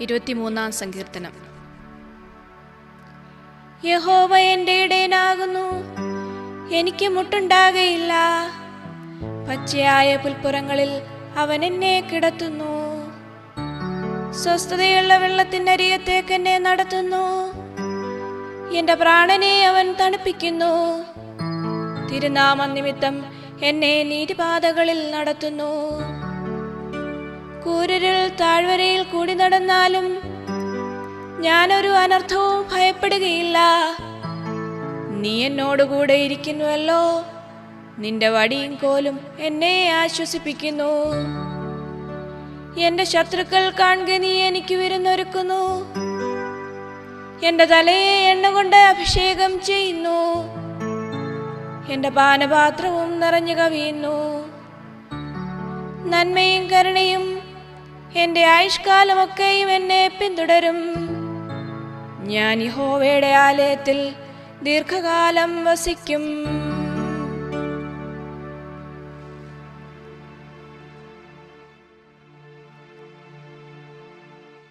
ഇരുപത്തിമൂന്നാം സങ്കീർത്തനം. യഹോവ എന്റെ ഇടയനാകുന്നു എനിക്ക് മുട്ടുണ്ടാകയില്ല. പച്ചയായ പുൽപ്പുറങ്ങളിൽ അവൻ എന്നെ കിടത്തുന്നു. സ്വസ്ഥതയുള്ള വെള്ളത്തിനരികത്തേക്ക് എന്നെ നടത്തുന്നു. എന്റെ പ്രാണനെ അവൻ തണുപ്പിക്കുന്നു. തിരുനാമ നിമിത്തം എന്നെ നീതിപാതകളിൽ നടത്തുന്നു. കൂരിരുൾ താഴ്വരയിൽ കൂടി നടന്നാലും ഞാനൊരു അനർത്ഥവും ഭയപ്പെടുകയില്ല. നീ എന്നോടുകൂടെ ഇരിക്കുന്നുവല്ലോ. നിന്റെ വടിയും കോലും എന്നെ ആശ്വസിപ്പിക്കുന്നു. എന്റെ ശത്രുക്കൾ കാണുക നീ എനിക്ക് വിരുന്നൊരുക്കുന്നു. എന്റെ തലയെ എണ്ണ കൊണ്ട് അഭിഷേകം ചെയ്യുന്നു. എന്റെ പാനപാത്രവും നിറഞ്ഞു കവിയുന്നു. നന്മയും കരുണയും എന്റെ ആയുഷ്കാലമൊക്കെയും എന്നെ പിന്തുടരും. ഞാൻ യഹോവയുടെ ആലയത്തിൽ ദീർഘകാലം വസിക്കും.